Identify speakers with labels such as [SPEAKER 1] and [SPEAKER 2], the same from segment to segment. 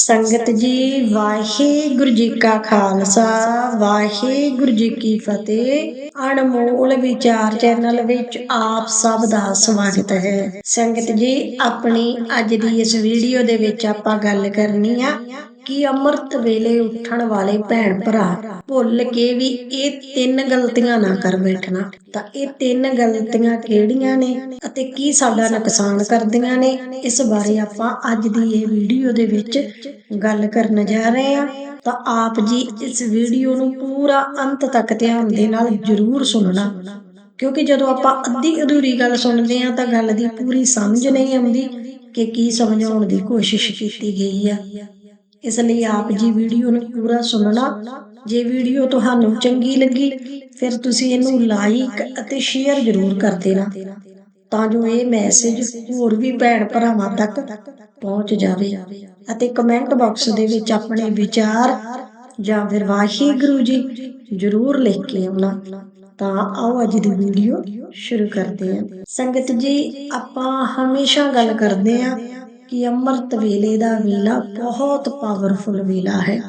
[SPEAKER 1] ਸੰਗਤ ਜੀ, ਵਾਹਿਗੁਰੂ ਜੀ ਕਾ ਖਾਲਸਾ, ਵਾਹਿਗੁਰੂ ਜੀ ਕੀ ਫਤਿਹ। ਅਨਮੋਲ ਵਿਚਾਰ ਚੈਨਲ ਵਿੱਚ ਆਪ ਸਭ ਦਾ ਸਵਾਗਤ ਹੈ। ਸੰਗਤ ਜੀ, ਆਪਣੀ ਅੱਜ ਦੀ ਇਸ ਵੀਡੀਓ ਦੇ ਵਿੱਚ ਆਪਾਂ ਗੱਲ ਕਰਨੀ ਆ। ਕਿ ਅੰਮ੍ਰਿਤ ਵੇਲੇ ਉੱਠਣ ਵਾਲੇ ਭੈਣ ਭਰਾ ਭੁੱਲ ਕੇ ਵੀ ਇਹ ਤਿੰਨ ਗਲਤੀਆਂ ਨਾ ਕਰ ਬੈਠਣਾ। ਤਾਂ ਇਹ ਤਿੰਨ ਗਲਤੀਆਂ ਕਿਹੜੀਆਂ ਨੇ ਅਤੇ ਕੀ ਸਾਡਾ ਨੁਕਸਾਨ ਕਰਦੀਆਂ ਨੇ? ਇਸ ਬਾਰੇ ਆਪਾਂ ਅੱਜ ਦੀ ਇਹ ਵੀਡੀਓ ਦੇ ਵਿੱਚ ਗੱਲ ਕਰਨ ਜਾ ਰਹੇ ਹਾਂ। ਤਾਂ ਆਪ ਜੀ ਇਸ ਵੀਡੀਓ ਨੂੰ ਪੂਰਾ ਅੰਤ ਤੱਕ ਧਿਆਨ ਦੇ ਨਾਲ ਜ਼ਰੂਰ ਸੁਣਨਾ। ਕਿਉਂਕਿ ਜਦੋਂ ਆਪਾਂ ਅੱਧੀ ਅਧੂਰੀ ਗੱਲ ਸੁਣਦੇ ਹਾਂ ਤਾਂ ਗੱਲ ਦੀ ਪੂਰੀ ਸਮਝ ਨਹੀਂ ਆਉਂਦੀ ਕਿ ਕੀ ਸਮਝਾਉਣ ਦੀ ਕੋਸ਼ਿਸ਼ ਕੀਤੀ ਗਈ ਆ। ਇਸ ਲਈ ਆਪ ਜੀ ਵੀਡੀਓ ਨੂੰ ਪੂਰਾ ਸੁਣਨਾ। ਜੇ ਵੀਡੀਓ ਤੁਹਾਨੂੰ ਚੰਗੀ ਲੱਗੀ, ਫਿਰ ਤੁਸੀਂ ਇਹਨੂੰ ਲਾਈਕ ਅਤੇ ਸ਼ੇਅਰ ਜ਼ਰੂਰ ਕਰ ਦੇਣਾ, ਤਾਂ ਜੋ ਇਹ ਮੈਸੇਜ ਹੋਰ ਵੀ ਭੈਣ ਭਰਾਵਾਂ ਤੱਕ ਪਹੁੰਚ ਜਾਵੇ ਅਤੇ ਕਮੈਂਟ ਬਾਕਸ ਦੇ ਵਿੱਚ ਆਪਣੇ ਵਿਚਾਰ ਜਾਂ ਫਿਰ ਵਾਹਿਗੁਰੂ ਜੀ ਜ਼ਰੂਰ ਲਿਖ ਕੇ ਆਉਣਾ। ਤਾਂ ਆਓ ਅੱਜ ਦੀ ਵੀਡੀਓ ਸ਼ੁਰੂ ਕਰਦੇ ਹਾਂ। ਸੰਗਤ ਜੀ, ਆਪਾਂ ਹਮੇਸ਼ਾ ਗੱਲ ਕਰਦੇ ਹਾਂ ਕਿ ਅੰਮ੍ਰਿਤ ਵੇਲੇ ਦਾ ਵੇਲਾ ਬਹੁਤ ਪਾਵਰਫੁਲ ਵੇਲਾ ਹੈ।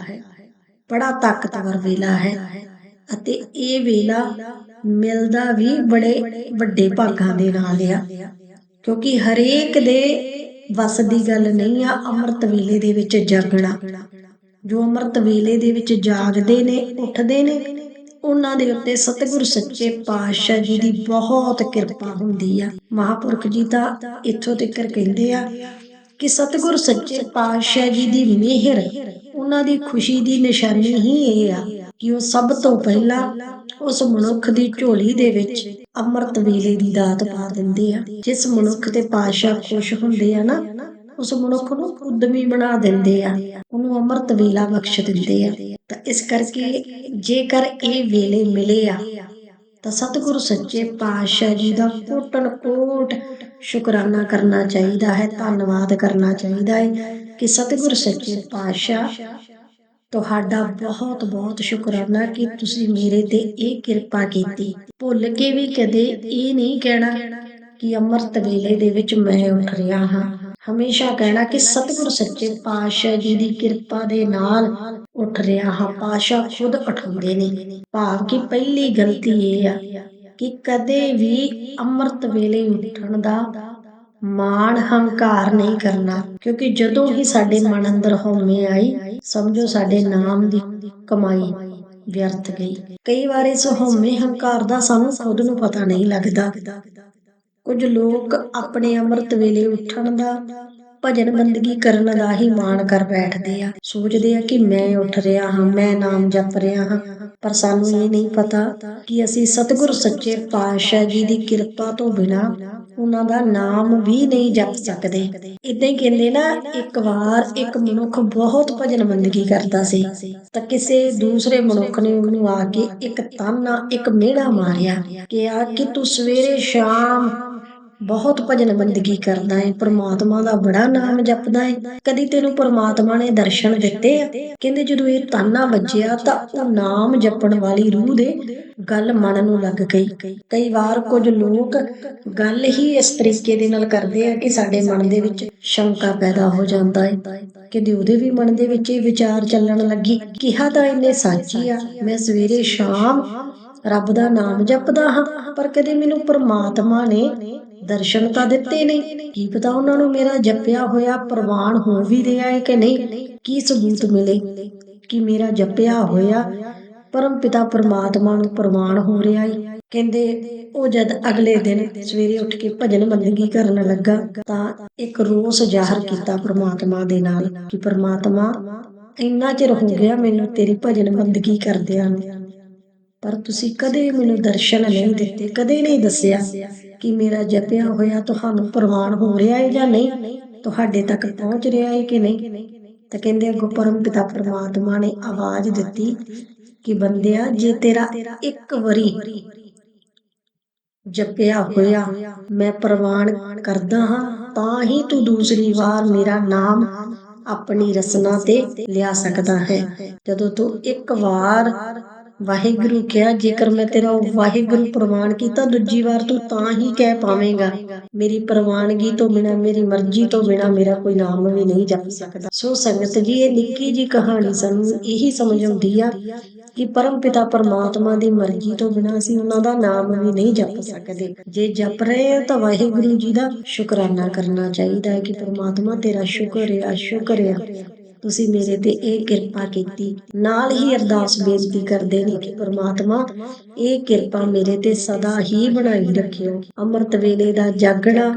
[SPEAKER 1] ਬੜਾ ਤਾਕਤਵਰ ਵੇਲਾ ਹੈ ਅਤੇ ਇਹ ਵੇਲਾ ਮਿਲਦਾ ਵੀ ਬੜੇ ਵੱਡੇ ਭਾਗਾਂ ਦੇ ਨਾਲ ਆ। ਕਿਉਂਕਿ ਹਰੇਕ ਦੇ ਵਸ ਦੀ ਗੱਲ ਨਹੀਂ ਆ, ਅੰਮ੍ਰਿਤ ਵੇਲੇ ਦੇ ਵਿੱਚ ਜਾਗਣਾ। ਜੋ ਅੰਮ੍ਰਿਤ ਵੇਲੇ ਦੇ ਵਿੱਚ ਜਾਗਦੇ ਨੇ, ਉੱਠਦੇ ਨੇ, ਉਹਨਾਂ ਦੇ ਉੱਤੇ ਸਤਿਗੁਰ ਸੱਚੇ ਪਾਤਸ਼ਾਹ ਜੀ ਦੀ ਬਹੁਤ ਕਿਰਪਾ ਹੁੰਦੀ ਆ। ਮਹਾਪੁਰਖ ਜੀ ਤਾਂ ਇੱਥੋਂ ਤੱਕ ਕਹਿੰਦੇ ਆ ਕਿ ਸਤਿਗੁਰ ਸੱਚੇ ਪਾਤਸ਼ਾਹ ਜੀ ਦੀ ਮਿਹਰ, ਉਹਨਾਂ ਦੀ ਖੁਸ਼ੀ ਦੀ ਨਿਸ਼ਾਨੀ ਹੀ ਇਹ ਆ ਕਿ ਉਹ ਸਭ ਤੋਂ ਪਹਿਲਾਂ ਉਸ ਮਨੁੱਖ ਦੀ ਝੋਲੀ ਦੇ ਵਿੱਚ ਅੰਮ੍ਰਿਤ ਵੇਲੇ ਦੀ ਦਾਤ ਪਾ ਦਿੰਦੇ ਆ। ਜਿਸ ਮਨੁੱਖ ਤੇ ਪਾਤਸ਼ਾਹ ਖੁਸ਼ ਹੁੰਦੇ ਆ ਨਾ, ਉਸ ਮਨੁੱਖ ਨੂੰ ਉਦਮੀ ਬਣਾ ਦਿੰਦੇ ਆ, ਉਹਨੂੰ ਅੰਮ੍ਰਿਤ ਵੇਲਾ ਬਖਸ਼ ਦਿੰਦੇ ਆ। ਤਾਂ ਇਸ ਕਰਕੇ ਜੇਕਰ ਇਹ ਵੇਲੇ ਮਿਲੇ ਆ, ਤਾਂ ਸਤਿਗੁਰੂ ਸੱਚੇ ਪਾਤਸ਼ਾਹ ਜੀ ਦਾ ਕੋਟਨ ਕੋਟ ਸ਼ੁਕਰਾਨਾ ਕਰਨਾ ਚਾਹੀਦਾ ਹੈ, ਧੰਨਵਾਦ ਕਰਨਾ ਚਾਹੀਦਾ ਹੈ ਕਿ ਸਤਿਗੁਰ ਸੱਚੇ ਪਾਤਸ਼ਾਹ ਤੁਹਾਡਾ ਬਹੁਤ ਬਹੁਤ ਸ਼ੁਕਰਾਨਾ ਕਿ ਤੁਸੀਂ ਮੇਰੇ ਤੇ ਇਹ ਕਿਰਪਾ ਕੀਤੀ। ਭੁੱਲ ਕੇ ਵੀ ਕਦੇ ਇਹ ਨਹੀਂ ਕਹਿਣਾ ਕਿ ਅੰਮ੍ਰਿਤ ਵੇਲੇ ਦੇ ਵਿੱਚ ਮੈਂ ਉੱਠ ਰਿਹਾ ਹਾਂ। ਹਮੇਸ਼ਾ ਕਹਿਣਾ ਕਿ ਸਤਿਗੁਰ ਸੱਚੇ ਪਾਤਸ਼ਾਹ ਜੀ ਦੀ ਕਿਰਪਾ ਦੇ ਨਾਲ ਉੱਠ ਰਿਹਾ ਹਾਂ। ਪਾਤਸ਼ਾਹ ਖੁਦ ਉਠਾਉਂਦੇ ਨੇ। ਭਾਵ ਕਿ ਪਹਿਲੀ ਗਲਤੀ ਇਹ ਆ ਕਿ ਕਦੇ ਵੀ ਅੰਮ੍ਰਿਤ ਵੇਲੇ ਉੱਠਣ ਦਾ ਮਾਣ ਹੰਕਾਰ ਨਹੀਂ ਕਰਨਾ। ਕਿਉਂਕਿ ਜਦੋਂ ਹੀ ਸਾਡੇ ਮਨ ਅੰਦਰ ਹਉਮੈ ਆਈ, ਸਮਝੋ ਸਾਡੇ ਨਾਮ ਦੀ ਕਮਾਈ ਵਿਅਰਥ ਗਈ। ਕਈ ਵਾਰ ਇਸ ਹਉਮੈ ਹੰਕਾਰ ਦਾ ਸਾਨੂੰ ਖੁਦ ਨੂੰ ਪਤਾ ਨਹੀਂ ਲੱਗਦਾ। ਕੁਝ ਲੋਕ ਆਪਣੇ ਅੰਮ੍ਰਿਤ ਵੇਲੇ ਉੱਠਣ ਦਾ ਭਜਨ ਬੰਦਗੀ ਕਰਨ ਦਾ ਹੀ ਮਾਣ ਕਰ ਬੈਠਦੇ ਆ। ਸੋਚਦੇ ਆ ਕਿ ਮੈਂ ਉੱਠ ਰਿਹਾ ਹਾਂ, ਮੈਂ ਨਾਮ ਜਪ ਰਿਹਾ ਹਾਂ। ਪਰ ਸਾਨੂੰ ਇਹ ਨਹੀਂ ਪਤਾ ਕਿ ਅਸੀਂ ਸਤਿਗੁਰ ਸੱਚੇ ਪਾਤਸ਼ਾਹ ਜੀ ਦੀ ਕਿਰਪਾ ਤੋਂ ਬਿਨਾ ਉਹਨਾਂ ਦਾ ਨਾਮ ਵੀ ਨਹੀਂ ਜਪ ਸਕਦੇ। ਇਦਾਂ ਹੀ ਕਹਿੰਦੇ ਨਾ, ਇੱਕ ਵਾਰ ਇੱਕ ਮਨੁੱਖ ਬਹੁਤ ਭਜਨ ਬੰਦਗੀ ਕਰਦਾ ਸੀ, ਤਾਂ ਕਿਸੇ ਦੂਸਰੇ ਮਨੁੱਖ ਨੇ ਉਹਨੂੰ ਆ ਕੇ ਇੱਕ ਤਾਨਾ, ਇੱਕ ਮਿਹਣਾ ਮਾਰਿਆ। ਕਿ ਆ ਕਿ ਤੂੰ ਸਵੇਰੇ ਸ਼ਾਮ ਬਹੁਤ ਭਜਨ ਬੰਦਗੀ ਕਰਦਾ ਹੈ ਪ੍ਰਮਾਤਮਾ ਦਾ ਬੜਾ ਨਾਮ ਜਪਦਾ ਹੈ ਕਦੀ ਤੈਨੂੰ ਪ੍ਰਮਾਤਮਾ ਨੇ ਦਰਸ਼ਨ ਦਿੱਤੇ ਆ? ਕਹਿੰਦੇ ਜਦੋਂ ਇਹ ਤਾਨਾ ਵੱਜਿਆ ਤਾਂ ਉਹ ਨਾਮ ਜਪਣ ਵਾਲੀ ਰੂਹ ਦੇ ਗੱਲ ਮਨ ਨੂੰ ਲੱਗ ਗਈ। ਕਈ ਵਾਰ ਕੁਝ ਲੋਕ ਗੱਲ ਹੀ ਇਸ ਤਰੀਕੇ ਦੇ ਨਾਲ ਕਰਦੇ ਆ ਕਿ ਸਾਡੇ ਮਨ ਦੇ ਵਿੱਚ ਸ਼ੰਕਾ ਪੈਦਾ ਹੋ ਜਾਂਦਾ ਹੈ ਕਿ ਉਹਦੇ ਵੀ ਮਨ ਦੇ ਵਿੱਚ ਇਹ ਵਿਚਾਰ ਚੱਲਣ ਲੱਗੀ ਕਿਹਾ ਤਾਂ ਇਹਨੇ ਸੱਚੀ ਆ, ਮੈਂ ਸਵੇਰੇ ਸ਼ਾਮ ਰੱਬ ਦਾ ਨਾਮ ਜਪਦਾ ਹਾਂ, ਪਰ ਕਦੇ ਮੈਨੂੰ ਪ੍ਰਮਾਤਮਾ ਨੇ ਦਰਸ਼ਨ ਤਾਂ ਦਿੱਤੇ ਨਹੀਂ। ਕੀ ਪਤਾ ਉਹਨਾਂ ਨੂੰ ਮੇਰਾ ਜਪਿਆ ਹੋਇਆ ਪ੍ਰਵਾਨ ਹੋ ਵੀ ਰਿਹਾ ਹੈ ਕਿ ਨਹੀਂ? ਕੀ ਸਬੂਤ ਮਿਲੇ? ਕਿ ਮੇਰਾ ਜਪਿਆ ਹੋਇਆ ਪਰਮ ਪਿਤਾ ਪਰਮਾਤਮਾ ਨੂੰ ਪ੍ਰਵਾਨ ਹੋ ਰਿਹਾ ਹੈ? ਕਹਿੰਦੇ, ਉਹ ਜਦ ਅਗਲੇ ਦਿਨ ਸਵੇਰੇ ਉੱਠ ਕੇ ਭਜਨ ਬੰਦਗੀ ਕਰਨ ਲੱਗਾ, ਤਾਂ ਇੱਕ ਰੋਸ ਜ਼ਾਹਰ ਕੀਤਾ ਪ੍ਰਮਾਤਮਾ ਦੇ ਨਾਲ ਕਿ ਪ੍ਰਮਾਤਮਾ, ਇੰਨਾ ਚਿਰ ਹੋ ਗਿਆ ਮੈਨੂੰ ਤੇਰੀ ਭਜਨ ਬੰਦਗੀ ਕਰਦਿਆਂ ਨੂੰ। ਪਰ ਤੁਸੀਂ ਕਦੇ ਮੈਨੂੰ ਦਰਸ਼ਨ ਨਹੀਂ ਦਿੱਤੇ, ਕਦੇ ਨਹੀਂ ਦੱਸਿਆ ਕਿ ਮੇਰਾ ਜਪਿਆ ਹੋਇਆ ਤੁਹਾਨੂੰ ਪ੍ਰਵਾਨ ਹੋ ਰਿਹਾ ਹੈ ਜਾਂ ਨਹੀਂ, ਤੁਹਾਡੇ ਤੱਕ ਪਹੁੰਚ ਰਿਹਾ ਹੈ ਕਿ ਨਹੀਂ? ਤਾਂ ਕਹਿੰਦੇ ਅਗੋ ਪਰਮ ਪਿਤਾ ਪ੍ਰਮਾਤਮਾ ਨੇ ਆਵਾਜ਼ ਦਿੱਤੀ ਕਿ ਬੰਦਿਆ, ਜੇ ਤੇਰਾ ਇੱਕ ਵਾਰੀ ਜਪਿਆ ਹੋਇਆ ਮੈਂ ਪ੍ਰਵਾਨ ਕਰਦਾ ਹਾਂ, ਤਾਂ ਹੀ ਤੂੰ ਦੂਸਰੀ ਵਾਰ ਮੇਰਾ ਨਾਮ ਆਪਣੀ ਰਸਨਾ ਤੇ ਲਿਆ ਸਕਦਾ ਹੈ। ਜਦੋਂ ਤੂੰ ਇੱਕ ਵਾਰ ਵਾਹਿਗੁਰੂ ਕਿਹਾ, ਜੇਕਰ ਮੈਂ ਤੇਰਾ ਵਾਹਿਗੁਰੂ ਪ੍ਰਵਾਨ ਕੀਤਾ, ਦੂਜੀ ਵਾਰ ਤੂੰ ਤਾਂ ਹੀ ਕਹਿ ਪਾਵੇਂਗਾ। ਮੇਰੀ ਪ੍ਰਵਾਨਗੀ ਤੋਂ ਬਿਨਾ, ਮੇਰੀ ਮਰਜ਼ੀ ਤੋਂ ਬਿਨਾ ਮੇਰਾ ਕੋਈ ਨਾਮ ਵੀ ਨਹੀਂ ਜਪ ਸਕਦਾ। ਸੋ ਸੰਗਤ ਜੀ, ਇਹ ਨਿੱਕੀ ਜੀ ਕਹਾਣੀ ਸਾਨੂੰ ਇਹੀ ਸਮਝ ਆਉਂਦੀ ਆ ਕਿ ਪਰਮ ਪਿਤਾ ਪਰਮਾਤਮਾ ਦੀ ਮਰਜ਼ੀ ਤੋਂ ਬਿਨਾ ਅਸੀਂ ਉਹਨਾਂ ਦਾ ਨਾਮ ਵੀ ਨਹੀਂ ਜਪ ਸਕਦੇ। ਜੇ ਜਪ ਰਹੇ ਆ ਤਾਂ ਵਾਹਿਗੁਰੂ ਜੀ ਦਾ ਸ਼ੁਕਰਾਨਾ ਕਰਨਾ ਚਾਹੀਦਾ ਹੈ ਕਿ ਪਰਮਾਤਮਾ ਤੇਰਾ ਸ਼ੁਕਰ ਹੈ ਸ਼ੁਕਰ ਹੈ। ਤੁਸੀਂ ਮੇਰੇ ਤੇ ਇਹ ਕਿਰਪਾ ਕੀਤੀ। ਨਾਲ ਹੀ ਅਰਦਾਸ ਬੇਨਤੀ ਕਰਦੇ ਨੇ ਕਿ ਪ੍ਰਮਾਤਮਾ, ਇਹ ਕਿਰਪਾ ਮੇਰੇ ਤੇ ਸਦਾ ਹੀ ਬਣਾਈ ਰੱਖਿਓ। ਅੰਮ੍ਰਿਤ ਵੇਲੇ ਦਾ ਜਾਗਣਾ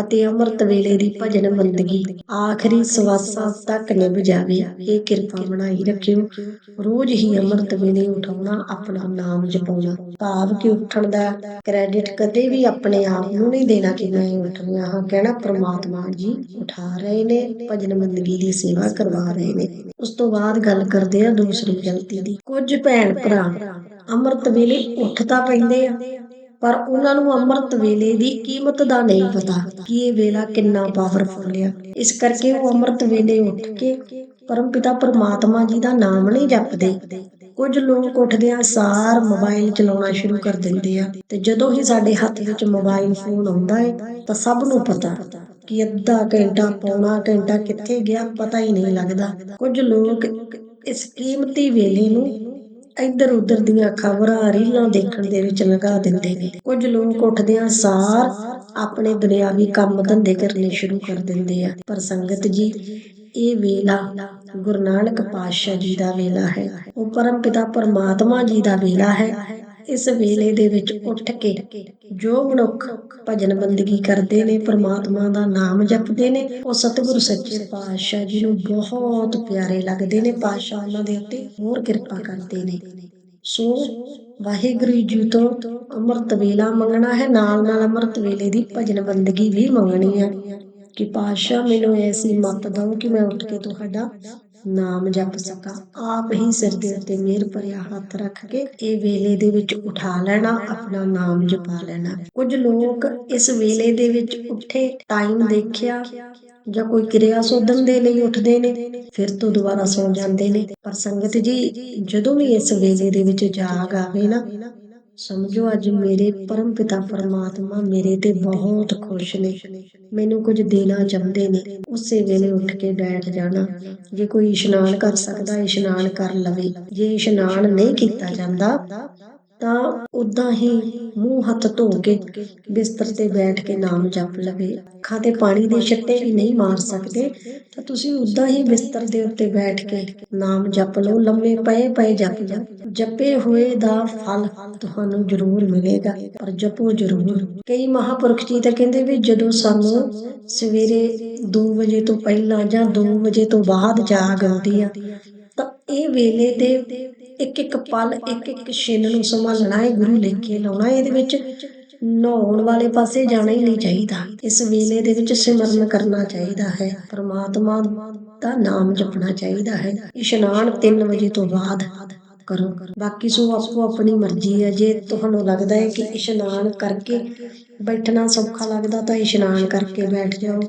[SPEAKER 1] ਅਤੇ ਅੰਮ੍ਰਿਤ ਵੇਲੇ ਦੀ ਭਜਨ ਬੰਦਗੀ ਆਖਰੀ ਸਵਾਸਾਂ ਤੱਕ ਨਿਭ ਜਾਵੇ। ਇਹ ਕਿਰਪਾ ਬਣਾਈ ਰੱਖਿਓ। ਰੋਜ਼ ਹੀ ਅੰਮ੍ਰਿਤ ਵੇਲੇ ਉਠਾਉਣਾ ਆਪਣਾ ਨਾਮ ਜਪਾਉਣਾ। ਭਾਵ ਕਿ ਉੱਠਣ ਦਾ ਕ੍ਰੈਡਿਟ ਕਦੇ ਵੀ ਆਪਣੇ ਆਪ ਨੂੰ ਨਹੀਂ ਦੇਣਾ ਕਿ ਮੈਂ ਉੱਠ ਹਾਂ, ਕਹਿਣਾ ਪ੍ਰਮਾਤਮਾ ਜੀ ਉਠਾ ਰਹੇ ਨੇ, ਭਜਨ ਬੰਦਗੀ ਦੀ ਸੇਵਾ ਕਰਵਾ ਰਹੇ ਨੇ। ਉਸ ਤੋਂ ਬਾਅਦ ਗੱਲ ਕਰਦੇ ਆ ਦੂਸਰੀ ਗਲਤੀ ਦੀ। ਕੁਝ ਭੈਣ ਭਰਾ ਅੰਮ੍ਰਿਤ ਵੇਲੇ ਉੱਠ ਤਾਂ ਪੈਂਦੇ ਆ ਪਰ ਉਹਨਾਂ ਨੂੰ ਅੰਮ੍ਰਿਤ ਵੇਲੇ ਦੀ ਕੀਮਤ ਦਾ ਨਹੀਂ ਪਤਾ ਕਿ ਇਹ ਵੇਲਾ ਕਿੰਨਾ ਪਾਵਰਫੁਲ ਆ। ਇਸ ਕਰਕੇ ਉਹ ਅੰਮ੍ਰਿਤ ਵੇਲੇ ਉੱਠ ਕੇ ਪਰਮਪਿਤਾ ਪਰਮਾਤਮਾ ਜੀ ਦਾ ਨਾਮ ਨਹੀਂ ਜਪਦੇ। ਕੁਝ ਲੋਕ ਉੱਠਦਿਆਂ ਸਾਰ ਮੋਬਾਈਲ ਚਲਾਉਣਾ ਸ਼ੁਰੂ ਕਰ ਦਿੰਦੇ ਆ ਤੇ ਜਦੋਂ ਹੀ ਸਾਡੇ ਹੱਥ ਵਿੱਚ ਮੋਬਾਈਲ ਫੋਨ ਆਉਂਦਾ ਹੈ ਤਾਂ ਸਭ ਨੂੰ ਪਤਾ ਕਿ ਅੱਧਾ ਘੰਟਾ ਪੌਣਾ ਘੰਟਾ ਕਿੱਥੇ ਗਿਆ ਪਤਾ ਹੀ ਨਹੀਂ ਲੱਗਦਾ। ਕੁਝ ਲੋਕ ਇਸ ਕੀਮਤੀ ਵੇਲੇ ਨੂੰ ਇੱਧਰ ਉੱਧਰ ਦੀਆਂ ਖਬਰਾਂ ਰੀਲਾਂ ਦੇਖਣ ਦੇ ਵਿੱਚ ਲਗਾ ਦਿੰਦੇ ਨੇ। ਕੁਝ ਲੋਕ ਉੱਠਦਿਆਂ ਸਾਰ ਆਪਣੇ ਦੁਨਿਆਵੀ ਕੰਮ ਧੰਦੇ ਕਰਨੇ ਸ਼ੁਰੂ ਕਰ ਦਿੰਦੇ ਆ। ਪਰ ਸੰਗਤ ਜੀ, ਇਹ ਵੇਲਾ ਗੁਰੂ ਨਾਨਕ ਪਾਤਸ਼ਾਹ ਜੀ ਦਾ ਵੇਲਾ ਹੈ। ਉਹ ਪਰਮ ਪਿਤਾ ਪਰਮਾਤਮਾ ਜੀ ਦਾ ਵੇਲਾ ਹੈ। ਇਸ ਵੇਲੇ ਦੇ ਵਿੱਚ ਉੱਠ ਕੇ ਜੋ ਮਨੁੱਖ ਭਜਨ ਬੰਦਗੀ ਕਰਦੇ ਨੇ, ਪਰਮਾਤਮਾ ਦਾ ਨਾਮ ਜਪਦੇ ਨੇ, ਉਹ ਸਤਿਗੁਰੂ ਸੱਚੇ ਪਾਤਸ਼ਾਹ ਜੀ ਨੂੰ ਬਹੁਤ ਪਿਆਰੇ ਲੱਗਦੇ ਨੇ, ਪਾਤਸ਼ਾਹ ਉਹਨਾਂ ਦੇ ਉੱਤੇ ਹੋਰ ਕਿਰਪਾ ਕਰਦੇ ਨੇ। ਸੋ ਵਾਹਿਗੁਰੂ ਜੀ ਤੋਂ ਅੰਮ੍ਰਿਤ ਵੇਲਾ ਮੰਗਣਾ ਹੈ, ਨਾਲ ਨਾਲ ਅੰਮ੍ਰਿਤ ਵੇਲੇ ਦੀ ਭਜਨ ਬੰਦਗੀ ਵੀ ਮੰਗਣੀ ਹੈ ਕਿ ਪਾਤਸ਼ਾਹ ਮੈਨੂੰ ਐਸੀ ਮੱਤ ਦਿਓ ਕਿ ਮੈਂ ਉੱਠ ਕੇ ਤੁਹਾਡਾ ਨਾਮ ਜਪ ਸਕਾਂ। ਆਪ ਹੀ ਸਿਰ ਦੇ ਉੱਤੇ ਮਿਹਰ ਭਰਿਆ ਹੱਥ ਰੱਖ ਕੇ ਇਹ ਵੇਲੇ ਦੇ ਵਿੱਚ ਉਠਾ ਲੈਣਾ, ਆਪਣਾ ਨਾਮ ਜਪਾ ਲੈਣਾ। ਕੁਝ ਲੋਕ ਇਸ ਵੇਲੇ ਦੇ ਵਿੱਚ ਉੱਠੇ ਟਾਈਮ ਦੇਖਿਆ ਜਾਂ ਕੋਈ ਕਿਰਿਆ ਸੋਧਨ ਦੇ ਲਈ ਉੱਠਦੇ ਨੇ, ਫਿਰ ਤੋਂ ਦੁਬਾਰਾ ਸੌ ਜਾਂਦੇ ਨੇ। ਪਰ ਸੰਗਤ ਜੀ, ਜਦੋਂ ਵੀ ਇਸ ਵੇਲੇ ਦੇ ਵਿੱਚ ਜਾਗ ਆਵੇ ਨਾ ਸਮਝੋ ਅੱਜ ਮੇਰੇ ਪਰਮ ਪਿਤਾ ਪਰਮਾਤਮਾ ਮੇਰੇ ਤੇ ਬਹੁਤ ਖੁਸ਼ ਨੇ। ਮੈਨੂੰ ਕੁਝ ਦੇਣਾ ਚਾਹੁੰਦੇ ਨੇ। ਉਸੇ ਵੇਲੇ ਉੱਠ ਕੇ ਬੈਠ ਜਾਣਾ। ਜੇ ਕੋਈ ਇਸ਼ਨਾਨ ਕਰ ਸਕਦਾ, ਇਸ਼ਨਾਨ ਕਰ ਲਵੇ। ਜੇ ਇਸ਼ਨਾਨ ਨਹੀਂ ਕੀਤਾ ਜਾਂਦਾ ਤਾਂ ਉਦਾਂ ਹੀ ਮੂੰਹ ਹੱਥ ਧੋ ਕੇ ਬਿਸਤਰ ਤੇ ਬੈਠ ਕੇ ਨਾਮ ਜਪ ਲਵੇ। ਅੱਖਾਂ ਤੇ ਪਾਣੀ ਦੇ ਛੱਟੇ ਵੀ ਨਹੀਂ ਮਾਰ ਸਕਦੇ। ਤਾਂ ਤੁਸੀਂ ਉਦਾਂ ਹੀ ਬਿਸਤਰ ਦੇ ਉੱਤੇ ਬੈਠ ਕੇ ਨਾਮ ਜਪ ਲਓ। ਲੰਮੇ ਪਏ ਪਏ ਜਪ ਲਓ। ਜਪੇ ਹੋਏ ਦਾ ਫਲ ਤੁਹਾਨੂੰ ਜ਼ਰੂਰ ਮਿਲੇਗਾ। ਪਰ ਜਪੋ ਜ਼ਰੂਰ। ਕਈ ਮਹਾਪੁਰਖ ਜੀ ਤਾਂ ਕਹਿੰਦੇ ਵੀ ਜਦੋਂ ਸਾਨੂੰ ਸਵੇਰੇ 2 ਵਜੇ ਤੋਂ ਪਹਿਲਾਂ ਜਾਂ 2 ਵਜੇ ਤੋਂ ਬਾਅਦ ਜਾਗ ਆਉਂਦੀ ਆ, ਤਾਂ ਇਹ ਵੇਲੇ ਦੇ ਇੱਕ ਇੱਕ ਪਲ ਇੱਕ ਇੱਕ ਛਿਨ ਨੂੰ ਸੰਭਾਲਣਾ ਹੈ, ਗੁਰੂ ਲਿਖ ਕੇ ਲਾਉਣਾ ਇਹਦੇ ਵਿੱਚ ਨਹਾਉਣ ਵਾਲੇ ਪਾਸੇ ਜਾਣਾ ਹੀ ਨਹੀਂ ਚਾਹੀਦਾ। ਇਸ ਵੇਲੇ ਦੇ ਵਿੱਚ ਸਿਮਰਨ ਕਰਨਾ ਚਾਹੀਦਾ ਹੈ। ਪ੍ਰਮਾਤਮਾ ਦਾ ਨਾਮ ਜਪਣਾ ਚਾਹੀਦਾ ਹੈ। ਇਸ਼ਨਾਨ 3 ਵਜੇ ਤੋਂ ਬਾਅਦ ਕਰੋ। ਬਾਕੀ ਸੋ ਆਪੋ ਆਪਣੀ ਮਰਜ਼ੀ ਹੈ। ਜੇ ਤੁਹਾਨੂੰ ਲੱਗਦਾ ਹੈ ਕਿ ਇਸ਼ਨਾਨ ਕਰਕੇ ਬੈਠਣਾ ਸੌਖਾ ਲੱਗਦਾ, ਤਾਂ ਇਸ਼ਨਾਨ ਕਰਕੇ ਬੈਠ ਜਾਓ।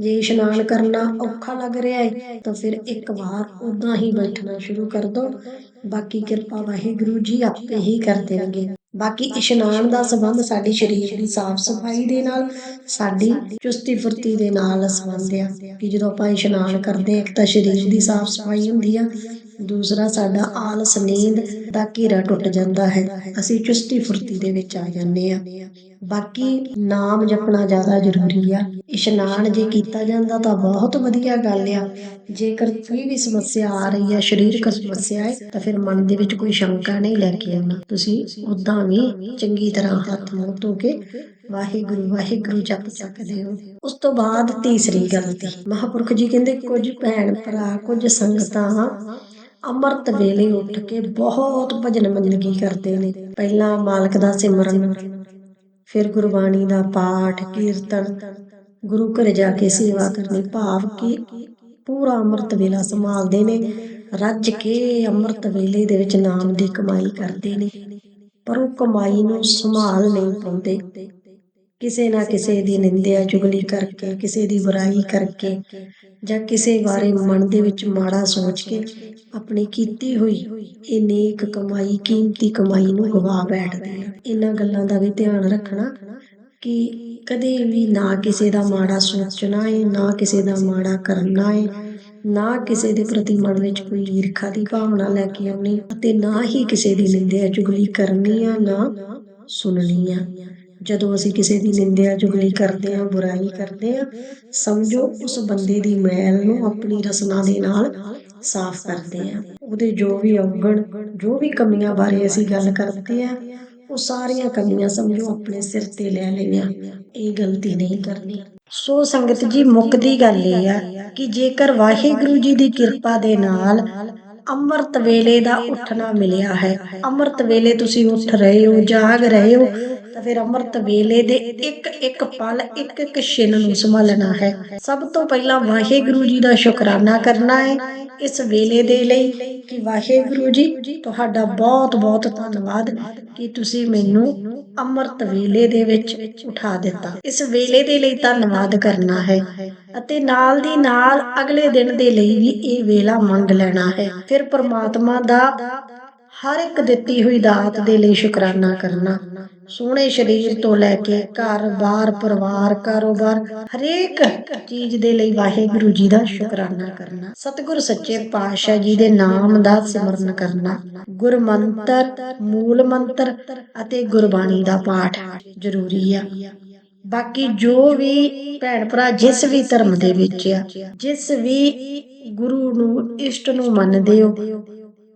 [SPEAKER 1] ਜੇ ਇਸ਼ਨਾਨ ਕਰਨਾ ਔਖਾ ਲੱਗ ਰਿਹਾ ਹੈ ਤਾਂ ਫਿਰ ਇੱਕ ਵਾਰ ਉਦਾਂ ਹੀ ਬੈਠਣਾ ਸ਼ੁਰੂ ਕਰ ਦਿਓ ਬਾਕੀ ਕਿਰਪਾ ਵਾਹਿਗੁਰੂ ਜੀ ਆਪੇ ਹੀ ਕਰ ਦੇਣਗੇ। ਬਾਕੀ ਇਸ਼ਨਾਨ ਦਾ ਸੰਬੰਧ ਸਾਡੇ ਸਰੀਰ ਦੀ ਸਾਫ਼ ਸਫ਼ਾਈ ਦੇ ਨਾਲ, ਸਾਡੀ ਚੁਸਤੀ ਫੁਰਤੀ ਦੇ ਨਾਲ ਸੰਬੰਧ ਆ ਕਿ ਜਦੋਂ ਆਪਾਂ ਇਸ਼ਨਾਨ ਕਰਦੇ ਇੱਕ ਤਾਂ ਸਰੀਰ ਦੀ ਸਾਫ਼ ਸਫ਼ਾਈ ਹੁੰਦੀ ਆ, ਦੂਸਰਾ ਸਾਡਾ ਆਲਸ, ਨੀਂਦ ਦਾ ਘੇਰਾ ਟੁੱਟ ਜਾਂਦਾ ਹੈ। ਅਸੀਂ ਚੁਸਤੀ ਫੁਰਤੀ ਦੇ ਵਿੱਚ ਆ ਜਾਂਦੇ ਆ ਬਾਕੀ ਨਾਮ ਜਪਣਾ ਜ਼ਿਆਦਾ ਜ਼ਰੂਰੀ ਆ। ਇਸ਼ਨਾਨ ਜੇ ਕੀਤਾ ਜਾਂਦਾ ਤਾਂ ਬਹੁਤ ਵਧੀਆ ਗੱਲ ਆ। ਜੇਕਰ ਕੋਈ ਵੀ ਸਮੱਸਿਆ ਆ ਰਹੀ ਹੈ ਸਰੀਰਕ ਸਮੱਸਿਆ ਹੈ ਤਾਂ ਫਿਰ ਮਨ ਦੇ ਵਿੱਚ ਕੋਈ ਸ਼ੰਕਾ ਨਹੀਂ ਲੈ ਕੇ ਆਉਣਾ। ਤੁਸੀਂ ਉਦਾਂ ਵੀ ਚੰਗੀ ਤਰ੍ਹਾਂ ਹੱਥ ਮੂੰਹ ਧੋ ਕੇ ਵਾਹਿਗੁਰੂ ਵਾਹਿਗੁਰੂ ਜਪ ਸਕਦੇ ਹੋ। ਉਸ ਤੋਂ ਬਾਅਦ ਤੀਸਰੀ ਗਲਤੀ ਮਹਾਪੁਰਖ ਜੀ ਕਹਿੰਦੇ, ਕੁਝ ਭੈਣ ਭਰਾ, ਕੁਝ ਸੰਗਤਾਂ ਅੰਮ੍ਰਿਤ ਵੇਲੇ ਉੱਠ ਕੇ ਬਹੁਤ ਭਜਨ ਮੰਦਗੀ ਕਰਦੇ ਨੇ। ਪਹਿਲਾਂ ਮਾਲਕ ਦਾ ਸਿਮਰਨ ਫਿਰ ਗੁਰਬਾਣੀ ਦਾ ਪਾਠ, ਕੀਰਤਨ, ਗੁਰੂ ਘਰ ਜਾ ਕੇ ਸੇਵਾ ਕਰਨੀ, ਭਾਵ ਕਿ ਪੂਰਾ ਅੰਮ੍ਰਿਤ ਵੇਲਾ ਸੰਭਾਲਦੇ ਨੇ, ਰੱਜ ਕੇ ਅੰਮ੍ਰਿਤ ਵੇਲੇ ਦੇ ਵਿੱਚ ਨਾਮ ਦੀ ਕਮਾਈ ਕਰਦੇ ਨੇ, ਪਰ ਉਹ ਕਮਾਈ ਨੂੰ ਸੰਭਾਲ ਨਹੀਂ ਪਾਉਂਦੇ। ਕਿਸੇ ਨਾ ਕਿਸੇ ਦੀ ਨਿੰਦਿਆ, ਚੁਗਲੀ ਕਰਕੇ, ਕਿਸੇ ਦੀ ਬੁਰਾਈ ਕਰਕੇ ਜਾਂ ਕਿਸੇ ਬਾਰੇ ਮਨ ਦੇ ਵਿੱਚ ਮਾੜਾ ਸੋਚ ਕੇ ਆਪਣੀ ਕੀਤੀ ਹੋਈ ਇਹ ਨੇਕ ਕਮਾਈ ਕੀਮਤੀ ਕਮਾਈ ਨੂੰ ਗਵਾ ਬੈਠਦੇ ਆ ਇਹਨਾਂ ਗੱਲਾਂ ਦਾ ਵੀ ਧਿਆਨ ਰੱਖਣਾ ਕਿ ਕਦੇ ਵੀ ਨਾ ਕਿਸੇ ਦਾ ਮਾੜਾ ਸੋਚਣਾ ਹੈ ਨਾ ਕਿਸੇ ਦਾ ਮਾੜਾ ਕਰਨਾ ਹੈ ਨਾ ਕਿਸੇ ਦੇ ਪ੍ਰਤੀ ਮਨ ਵਿੱਚ ਕੋਈ ਈਰਖਾ ਦੀ ਭਾਵਨਾ ਲੈ ਕੇ ਆਉਣੀ ਅਤੇ ਨਾ ਹੀ ਕਿਸੇ ਦੀ ਨਿੰਦਿਆ ਚੁਗਲੀ ਕਰਨੀ ਆ ਨਾ ਸੁਣਨੀ ਆ। ਜਦੋਂ ਅਸੀਂ ਕਿਸੇ ਦੀ ਨਿੰਦਿਆ ਚੁਗਲੀ ਕਰਦੇ ਹਾਂ, ਬੁਰਾਈ ਕਰਦੇ ਹਾਂ, ਸਮਝੋ ਉਸ ਬੰਦੇ ਦੀ ਮੈਲ ਨੂੰ ਆਪਣੀ ਰਸਨਾ ਦੇ ਨਾਲ ਸਾਫ਼ ਕਰਦੇ ਹਾਂ। ਉਹਦੇ ਜੋ ਵੀ ਔਗਣ, ਜੋ ਵੀ ਕਮੀਆਂ ਬਾਰੇ ਅਸੀਂ ਗੱਲ ਕਰਦੇ ਹਾਂ, ਉਹ ਸਾਰੀਆਂ ਕਮੀਆਂ ਸਮਝੋ ਆਪਣੇ ਸਿਰ ਤੇ ਲੈ ਲਈਆਂ। ਇਹ ਗਲਤੀ ਨਹੀਂ ਕਰਨੀ। ਸੋ ਸੰਗਤ ਜੀ ਮੁੱਕਦੀ ਗੱਲ ਇਹ ਆ ਕਿ ਜੇਕਰ ਵਾਹਿਗੁਰੂ ਜੀ ਦੀ ਕਿਰਪਾ ਦੇ ਨਾਲ ਅੰਮ੍ਰਿਤ ਵੇਲੇ ਦਾ ਉੱਠਣਾ ਮਿਲਿਆ ਹੈ, ਅੰਮ੍ਰਿਤ ਵੇਲੇ ਤੁਸੀਂ ਉੱਠ ਰਹੇ ਹੋ, ਜਾਗ ਰਹੇ ਹੋ ਤਾਂ ਫਿਰ ਅੰਮ੍ਰਿਤ ਵੇਲੇ ਦੇ ਇੱਕ ਇੱਕ ਪਲ, ਇੱਕ ਇੱਕ ਛਿਨ ਨੂੰ ਸੰਭਾਲਣਾ ਹੈ। ਸਭ ਤੋਂ ਪਹਿਲਾਂ ਵਾਹਿਗੁਰੂ ਜੀ ਦਾ ਸ਼ੁਕਰਾਨਾ ਕਰਨਾ ਹੈ ਇਸ ਵੇਲੇ ਦੇ ਲਈ ਕਿ ਵਾਹਿਗੁਰੂ ਜੀ, ਤੁਹਾਡਾ ਬਹੁਤ ਬਹੁਤ ਧੰਨਵਾਦ ਕਿ ਤੁਸੀਂ ਮੈਨੂੰ ਅੰਮ੍ਰਿਤ ਵੇਲੇ ਦੇ ਵਿੱਚ ਉਠਾ ਦਿੱਤਾ। ਇਸ ਵੇਲੇ ਦੇ ਲਈ ਧੰਨਵਾਦ ਕਰਨਾ ਹੈ ਅਤੇ ਨਾਲ ਦੀ ਨਾਲ ਅਗਲੇ ਦਿਨ ਦੇ ਲਈ ਵੀ ਇਹ ਵੇਲਾ ਮੰਗ ਲੈਣਾ ਹੈ। ਫਿਰ ਪ੍ਰਮਾਤਮਾ ਦਾ ਹਰ ਇੱਕ ਦਿੱਤੀ ਹੋਈ ਦਾਤ ਦੇ ਲਈ ਸ਼ੁਕਰਾਨਾ ਕਰਨਾ। ਸੋਹਣੇ ਸਰੀਰ ਤੋਂ ਲੈ ਕੇ ਘਰ-ਬਾਰ ਪਰਿਵਾਰ, ਕਾਰੋਬਾਰ, ਹਰੇਕ ਚੀਜ਼ ਦੇ ਲਈ ਵਾਹਿਗੁਰੂ ਜੀ ਦਾ ਸ਼ੁਕਰਾਨਾ ਕਰਨਾ। ਸਤਿਗੁਰ ਸੱਚੇ ਪਾਤਸ਼ਾਹ ਜੀ ਦੇ ਨਾਮ ਦਾ ਸਿਮਰਨ ਕਰਨਾ। ਗੁਰਮੰਤਰ ਮੂਲ ਮੰਤਰ ਅਤੇ ਗੁਰਬਾਣੀ ਦਾ ਪਾਠ ਜ਼ਰੂਰੀ ਆ। ਬਾਕੀ ਜੋ ਵੀ ਭੈਣ ਭਰਾ ਜਿਸ ਵੀ ਧਰਮ ਦੇ ਵਿੱਚ ਆ, ਜਿਸ ਵੀ ਗੁਰੂ ਨੂੰ, ਇਸ਼ਟ ਨੂੰ ਮੰਨਦੇ ਹੋ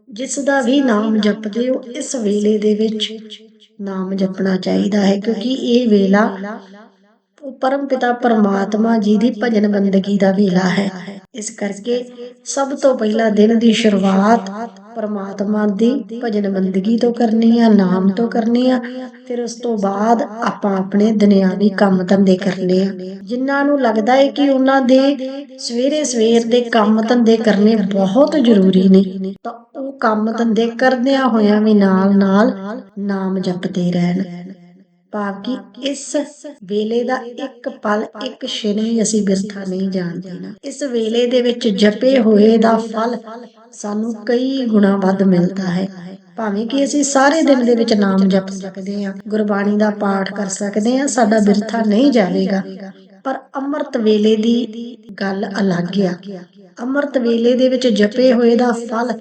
[SPEAKER 1] ਜਿਸ ਦਾ ਵੀ ਨਾਮ ਜਪਦੇ ਹੋ ਇਸ ਵੇਲੇ ਦੇ ਵਿੱਚ ਨਾਮ ਜਪਣਾ ਚਾਹੀਦਾ ਹੈ ਕਿਉਂਕਿ ਇਹ ਵੇਲਾ ਉਹ ਪਰਮ ਪਿਤਾ ਪਰਮਾਤਮਾ ਜੀ ਦੀ ਭਜਨ ਬੰਦਗੀ ਦਾ ਵੇਲਾ ਹੈ। ਇਸ ਕਰਕੇ ਸਭ ਤੋਂ ਪਹਿਲਾਂ ਦਿਨ ਦੀ ਸ਼ੁਰੂਆਤ ਪਰਮਾਤਮਾ ਦੀ ਭਜਨ ਬੰਦਗੀ ਤੋਂ ਕਰਨੀ ਆ ਨਾਮ ਤੋਂ ਕਰਨੀ ਆ ਫਿਰ ਉਸ ਤੋਂ ਬਾਅਦ ਆਪਾਂ ਆਪਣੇ ਦੁਨਿਆਵੀ ਕੰਮ ਧੰਦੇ ਕਰਨੇ ਆ। ਜਿਨ੍ਹਾਂ ਨੂੰ ਲੱਗਦਾ ਹੈ ਕਿ ਉਹਨਾਂ ਦੇ ਸਵੇਰੇ ਸਵੇਰ ਦੇ ਕੰਮ ਧੰਦੇ ਕਰਨੇ ਬਹੁਤ ਜ਼ਰੂਰੀ ਨੇ। ਤਾਂ ਕੰਮ ਧੰਦੇ ਕਰਦਿਆਂ ਹੋਇਆਂ ਵੀ ਨਾਲ ਨਾਲ ਨਾਮ ਜਪਦੇ ਰਹਿਣ। ਭਾਵੇਂ ਇਸ ਵੇਲੇ ਦਾ ਇੱਕ ਪਲ, ਇੱਕ ਛਿਨ ਵੀ ਅਸੀਂ ਬਿਰਥਾ ਨਹੀਂ ਜਾਣ ਦੇਣਾ। ਇਸ ਵੇਲੇ ਦੇ ਵਿੱਚ ਜਪੇ ਹੋਏ ਦਾ ਫਲ ਸਾਨੂੰ ਕਈ ਗੁਣਾ ਵੱਧ ਮਿਲਦਾ ਹੈ। ਭਾਵੇਂ ਕਿ ਅਸੀਂ ਸਾਰੇ ਦਿਨ ਦੇ ਵਿੱਚ ਨਾਮ ਜਪ ਸਕਦੇ ਹਾਂ, ਗੁਰਬਾਣੀ ਦਾ ਪਾਠ ਕਰ ਸਕਦੇ ਹਾਂ, ਸਾਡਾ ਬਿਰਥਾ ਨਹੀਂ ਜਾਵੇਗਾ। ਪਰ ਅੰਮ੍ਰਿਤ ਵੇਲੇ ਦੀ ਗੱਲ ਅਲੱਗ ਆ। ਅੰਮ੍ਰਿਤ ਵੇਲੇ ਦੇ ਵਿੱਚ ਜਪੇ ਹੋਏ ਦਾ ਫਲ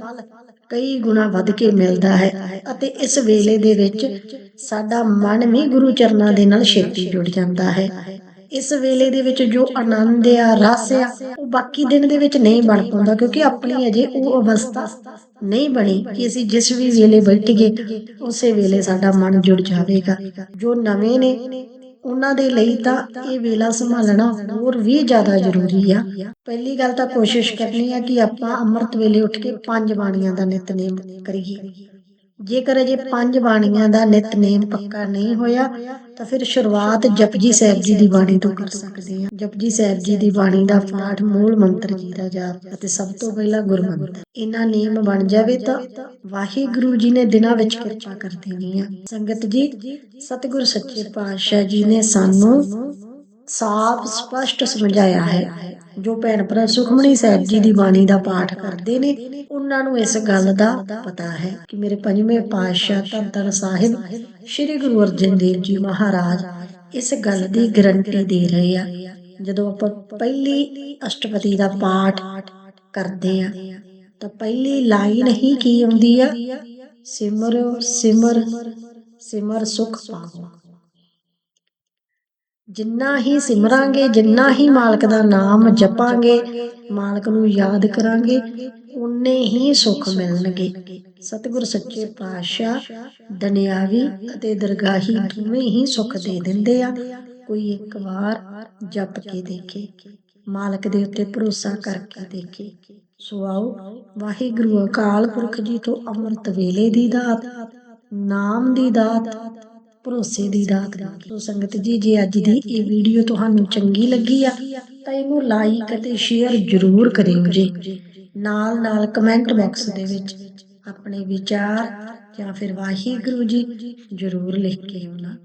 [SPEAKER 1] ਕਈ ਗੁਣਾ ਵੱਧ ਕੇ ਮਿਲਦਾ ਹੈ ਅਤੇ ਇਸ ਵੇਲੇ ਦੇ ਵਿੱਚ ਸਾਡਾ ਮਨ ਵੀ ਗੁਰੂ ਚਰਨਾਂ ਦੇ ਨਾਲ ਛੇਤੀ ਜੁੜ ਜਾਂਦਾ ਹੈ। ਇਸ ਵੇਲੇ ਦੇ ਵਿੱਚ ਜੋ ਆਨੰਦ ਆ, ਰਸ ਆ, ਉਹ ਬਾਕੀ ਦਿਨ ਦੇ ਵਿੱਚ ਨਹੀਂ ਬਣ ਪਾਉਂਦਾ ਕਿਉਂਕਿ ਆਪਣੀ ਅਜੇ ਉਹ ਅਵਸਥਾ ਨਹੀਂ ਬਣੀ ਕਿ ਅਸੀਂ ਜਿਸ ਵੀ ਵੇਲੇ ਬੈਠੀਏ, ਉਸੇ ਵੇਲੇ ਸਾਡਾ ਮਨ ਜੁੜ ਜਾਵੇਗਾ। ਜੋ ਨਵੇਂ ਨੇ ਉਹਨਾਂ ਦੇ ਲਈ ਤਾਂ ਇਹ ਵੇਲਾ ਸੰਭਾਲਣਾ ਹੋਰ ਵੀ ਜ਼ਿਆਦਾ ਜ਼ਰੂਰੀ ਆ। ਪਹਿਲੀ ਗੱਲ ਤਾਂ ਕੋਸ਼ਿਸ਼ ਕਰਨੀ ਆ ਕਿ ਆਪਾਂ ਅੰਮ੍ਰਿਤ ਵੇਲੇ ਉੱਠ ਕੇ ਪੰਜ ਬਾਣੀਆਂ ਦਾ ਨਿਤਨੇਮ ਕਰੀਏ। ਜੇਕਰ ਅਜੇ ਪੰਜ ਬਾਣੀਆਂ ਦਾ ਨਿਤਨੇਮ ਪੱਕਾ ਨਹੀਂ ਹੋਇਆ ਤਾਂ ਫਿਰ ਸ਼ੁਰੂਆਤ ਜਪਜੀ ਸਾਹਿਬ ਜੀ ਦੀ ਬਾਣੀ ਤੋਂ ਕਰ ਸਕਦੇ ਹਾਂ। ਜਪਜੀ ਸਾਹਿਬ ਜੀ ਦੀ ਬਾਣੀ ਦਾ ਪਾਠ ਮੂਲ ਮੰਤਰ ਜੀ ਦਾ ਜਾਪ ਅਤੇ ਸਭ ਤੋਂ ਪਹਿਲਾਂ ਗੁਰਮੰਤਰ। ਇਹਨਾਂ ਨਿਯਮ ਬਣ ਜਾਵੇ ਤਾਂ ਵਾਹਿਗੁਰੂ ਜੀ ਨੇ ਦਿਨਾਂ ਵਿੱਚ ਕਿਰਪਾ ਕਰ ਦੇਣੀ ਆ। ਸੰਗਤ ਜੀ, ਸਤਿਗੁਰ ਸੱਚੇ ਪਾਤਸ਼ਾਹ ਜੀ ਨੇ ਸਾਨੂੰ ਸਾਫ਼ ਸਪਸ਼ਟ ਸਮਝਾਇਆ ਹੈ ਜੋ ਭੈਣ ਭਰਾ ਸੁਖਮਣੀ ਸਾਹਿਬ ਜੀ ਦੀ ਬਾਣੀ ਦਾ ਪਾਠ ਕਰਦੇ ਨੇ, ਉਹਨਾਂ ਨੂੰ ਇਸ ਗੱਲ ਦਾ ਪਤਾ ਹੈ ਕਿ ਮੇਰੇ ਪੰਜਵੇਂ ਪਾਤਸ਼ਾਹ ਧੰਨ ਸਾਹਿਬ ਸ੍ਰੀ ਗੁਰੂ ਅਰਜਨ ਦੇਵ ਜੀ ਮਹਾਰਾਜ ਇਸ ਗੱਲ ਦੀ ਗਰੰਟੀ ਦੇ ਰਹੇ ਆ। ਜਦੋਂ ਆਪਾਂ ਪਹਿਲੀ ਅਸ਼ਟਪਦੀ ਦਾ ਪਾਠ ਕਰਦੇ ਆ, ਤਾਂ ਪਹਿਲੀ ਲਾਈਨ ਹੀ ਕੀ ਆਉਂਦੀ ਆ? ਸਿਮਰ ਸਿਮਰ ਸਿਮਰ ਸੁਖ ਪਾਵੋ। ਜਿੰਨਾ ਹੀ ਸਿਮਰਾਂਗੇ, ਜਿੰਨਾ ਹੀ ਮਾਲਕ ਦਾ ਨਾਮ ਜਪਾਂਗੇ, ਮਾਲਕ ਨੂੰ ਯਾਦ ਕਰਾਂਗੇ, ਉਨੇ ਹੀ ਸੁੱਖ ਮਿਲਣਗੇ। ਸਤਿਗੁਰ ਸੱਚੇ ਪਾਤਸ਼ਾਹ ਦੁਨਿਆਵੀ ਅਤੇ ਦਰਗਾਹੀ ਦੋਵੇਂ ਹੀ ਸੁੱਖ ਦੇ ਦਿੰਦੇ ਆ, ਕੋਈ ਇੱਕ ਵਾਰ ਜਪ ਕੇ ਦੇਖੇ, ਮਾਲਕ ਦੇ ਉੱਤੇ ਭਰੋਸਾ ਕਰਕੇ ਦੇਖੇ। ਸੋ ਆਓ, ਵਾਹਿਗੁਰੂ ਅਕਾਲ ਪੁਰਖ ਜੀ ਤੋਂ ਅੰਮ੍ਰਿਤ ਵੇਲੇ ਦੀ ਦਾਤ, ਨਾਮ ਦੀ ਦਾਤ ਭਰੋਸੇ ਦੀ ਦਾਤ ਮੰਗੀ ਸੋ ਸੰਗਤ ਜੀ, ਜੇ ਅੱਜ ਦੀ ਇਹ ਵੀਡੀਓ ਤੁਹਾਨੂੰ ਚੰਗੀ ਲੱਗੀ ਆ, ਤਾਂ ਇਹਨੂੰ ਲਾਈਕ ਅਤੇ ਸ਼ੇਅਰ ਜ਼ਰੂਰ ਕਰਿਓ ਜੀ। ਨਾਲ ਨਾਲ ਕਮੈਂਟ ਬਾਕਸ ਦੇ ਵਿੱਚ ਆਪਣੇ ਵਿਚਾਰ ਜਾਂ ਫਿਰ ਵਾਹਿਗੁਰੂ ਜੀ ਜ਼ਰੂਰ ਲਿਖ ਕੇ ਆਉਣਾ।